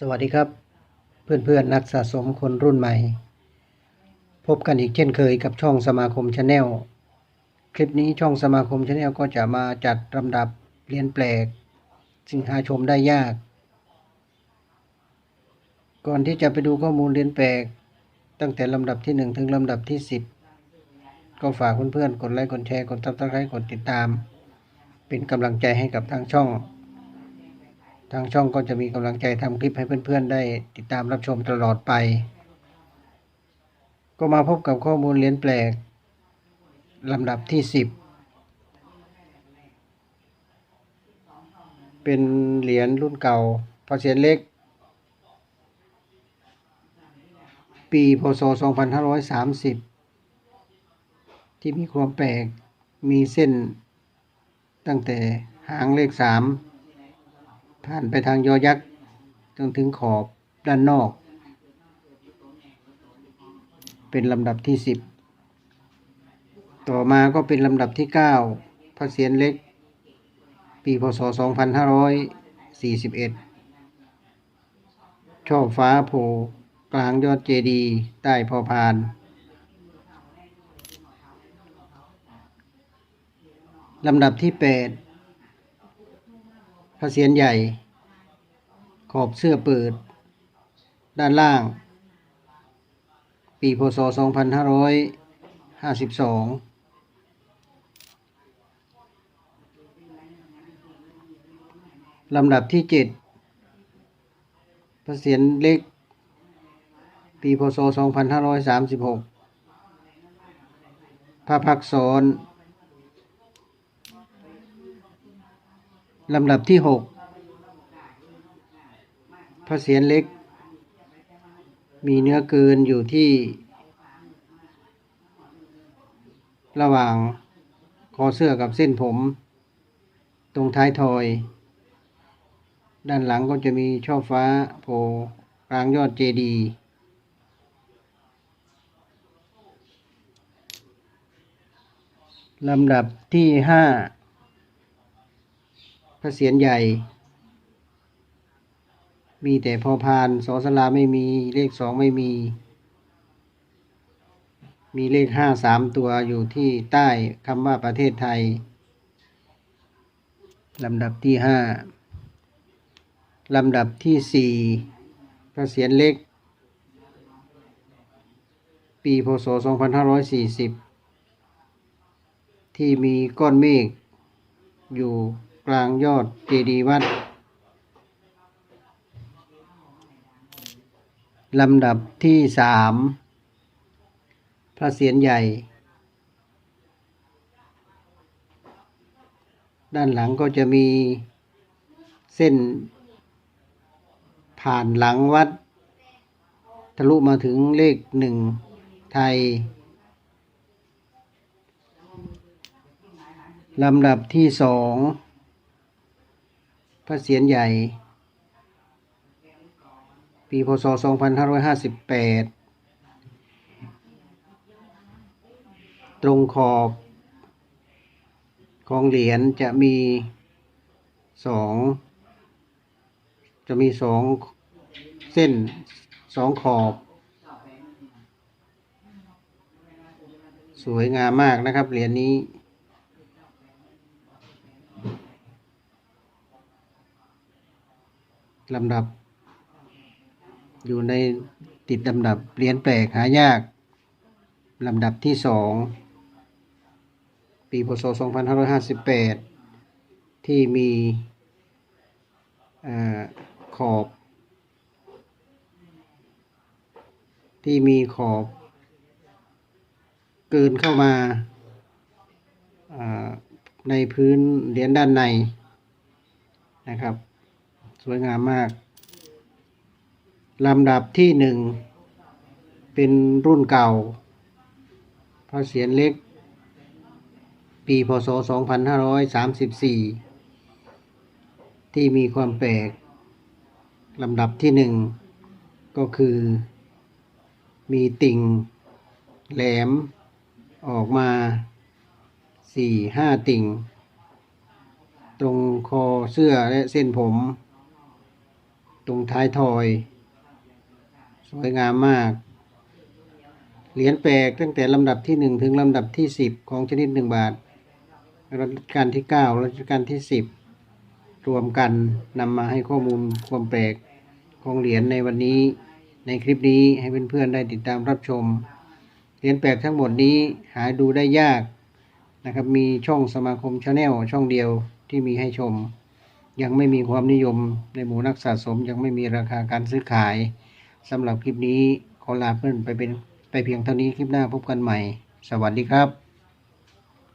สวัสดีครับ เพื่อนเพื่อนนักสะสมคนรุ่นใหม่ พบกันอีกเช่นเคยกับช่องสมาคมชาแนลคลิปนี้ช่องสมาคมชาแนลก็จะมาจัดลำดับเรียนแปลก สิ่งหาชมได้ยาก ก่อนที่จะไปดูข้อมูลเรียนแปลก ตั้งแต่ลำดับที่หนึ่งถึงลำดับที่สิบก็ฝากเพื่อนๆกดไลค์กดแชร์กดซับสไครต์กดติดตาม เป็นกำลังใจให้กับทางช่อง ทางช่องก็จะมีกำลังใจทำคลิปให้เพื่อนๆได้ติดตามรับชมตลอดไป ก็มาพบกับข้อมูลเหรียญแปลกลำดับที่สิบเป็นเหรียญรุ่นเก่าพอเสียนเล็ก ปีพศ 2530 ที่มีความแปลกมีเส้นตั้งแต่หางเลขสาม ผ่านไปทางยอยักษ์จนถึงขอบด้านนอก เป็นลำดับที่สิบต่อมาก็เป็นลำดับที่เก้าพระเศียรเล็ก ปีพศสองพันห้าร้อบเอ็ดช่อฟ้าโผกลางยอดเจดีย์ใต้พอพาน ลำดับที่แปด ระเศียรใหญ่ ขอบเสื้อเปิด ด้านล่าง ปีพศ 2552ลำดับที่7พระเศียรเล็ก ปีพศ 2536 พระพักษร ลำดับที่หกพระเศียรเล็ก มีเนื้อเกินอยู่ที่ ระหว่างคอเสื้อกับเส้นผม ตรงท้ายทอย ด้านหลังก็จะมีช่อฟ้าโผล่กลางยอดเจดีย์ลำดับที่ห้า ระเศียรใหญ่ มีแต่พอพานสอสลาไม่มีเลขสองไม่มี มีเลขห้าสามตัวอยู่ที่ใต้คำว่าประเทศไทยลำดับที่ห้าลำดับที่สี่พระเศียรเล็ก ปีพศ 2540 ที่มีก้อนเมฆอยู่ กลางยอดเจดีย์วัดลำดับที่สามพระเศียรใหญ่ ด้านหลังก็จะมีเส้น ผ่านหลังวัด ทะลุมาถึงเลขหนึ่งไทยลำดับที่สอง พระเศียรใหญ่ ปีพศ 2558 ตรงขอบของเหรียญจะมีสองจะมีสองเส้นสองขอบ สวยงามมากนะครับเหรียญนี้ ลำดับ อยู่ในติดลำดับเหรียญแปลกหายากลำดับที่สองปีพศ 2558 ที่มีอขอบ ที่มีขอบเกินเข้ามาในพื้นเหรียญด้านในนะครับ สวยงามมาก ลำดับที่หนึ่ง เป็นรุ่นเก่า พระเศียรเล็ก ปีพศ 2534 ที่มีความแปลก ลำดับที่หนึ่ง ก็คือ มีติ่ง แหลม ออกมาสี่ห้าติ่ง ตรงคอเสื้อและเส้นผม ตรงท้ายทอย สวยงามมาก เหรียญแปลกตั้งแต่ลำดับที่หนึ่งถึงลำดับที่สิบของชนิดหนึ่งบาทรัชกาลที่เก้ารัชกาลที่สิบรวมกันนำมาให้ข้อมูลความแปลกของเหรียญในวันนี้ในคลิปนี้ให้เพื่อนๆได้ติดตามรับชม เหรียญแปลกทั้งหมดนี้หาดูได้ยากนะครับมีช่องสมาคมชาแนลช่องเดียวที่มีให้ชม ยังไม่มีความนิยมในหมู่นักสะสม ยังไม่มีราคาการซื้อขายสำหรับคลิปนี้ขอลาเพื่อนไปเป็นไปเพียงเท่านี้คลิปหน้าพบกันใหม่ สวัสดีครับ